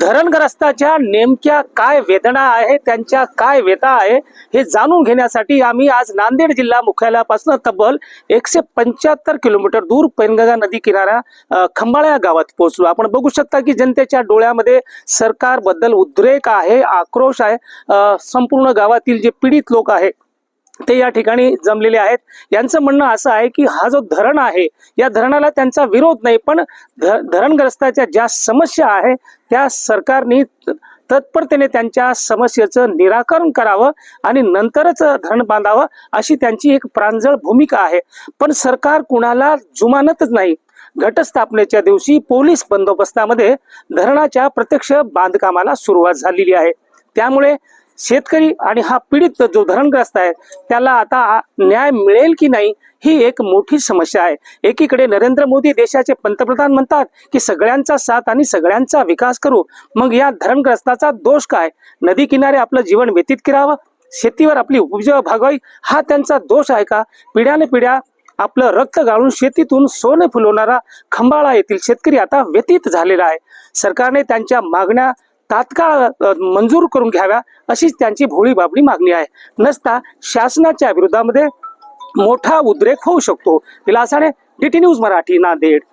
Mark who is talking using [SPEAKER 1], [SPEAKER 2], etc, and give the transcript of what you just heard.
[SPEAKER 1] धरणग्रस्ताच्या नेमक्या काय वेदना आहे त्यांच्या काय व्यथा आहे हे जाणून घेण्यासाठी आम्ही आज नांदेड जिल्हा मुख्यालयापासून तब्बल एकशे पंच्याहत्तर किलोमीटर दूर पैनगंगा नदी किनारा खंबाळा या गावात पोहोचलो. आपण बघू शकता की जनतेच्या डोळ्यामध्ये सरकारबद्दल उद्रेक आहे आक्रोश आहे. संपूर्ण गावातील जे पीडित लोक आहे ते या ठिकाणी जमलेले आहेत. यांचं म्हणणं असं आहे की हा जो धरण आहे या धरणाला त्यांचा विरोध नाही पण धर धरणग्रस्ताच्या ज्या समस्या आहे त्या सरकारने त- तत्परतेने त्यांच्या समस्येचं निराकरण करावं आणि नंतरच धरण बांधावं अशी त्यांची एक प्रांजळ भूमिका आहे. पण सरकार कुणाला जुमानतच नाही. घटस्थापनेच्या दिवशी पोलीस बंदोबस्तामध्ये धरणाच्या प्रत्यक्ष बांधकामाला सुरुवात झालेली आहे. त्यामुळे शेतकरी आणि हा पीडित जो धरणग्रस्त आहे त्याला आता न्याय मिळेल की नाही ही एक मोठी समस्या आहे. एकीकडे नरेंद्र मोदी देशाचे पंतप्रधान म्हणतात की सगळ्यांचा साथ आणि सगळ्यांचा विकास करू मग या धरणग्रस्ताचा दोष काय? नदी किनारे आपलं जीवन व्यतीत करावं? शेतीवर आपली उपजीव भागवाई हा त्यांचा दोष आहे का? पिढ्याने पिढ्या आपलं रक्त गाळून शेतीतून सोने फुलवणारा खंबाळा येथील शेतकरी आता व्यतीत झालेला आहे. सरकारने त्यांच्या मागण्या तात्काळ मंजूर करून घ्याव्या अशीच त्यांची भोळी बाबडी मागणी आहे. नसता शासनाच्या विरोधामध्ये मोठा उद्रेक होऊ शकतो. विलासाने डीटी न्यूज मराठी नांदेड.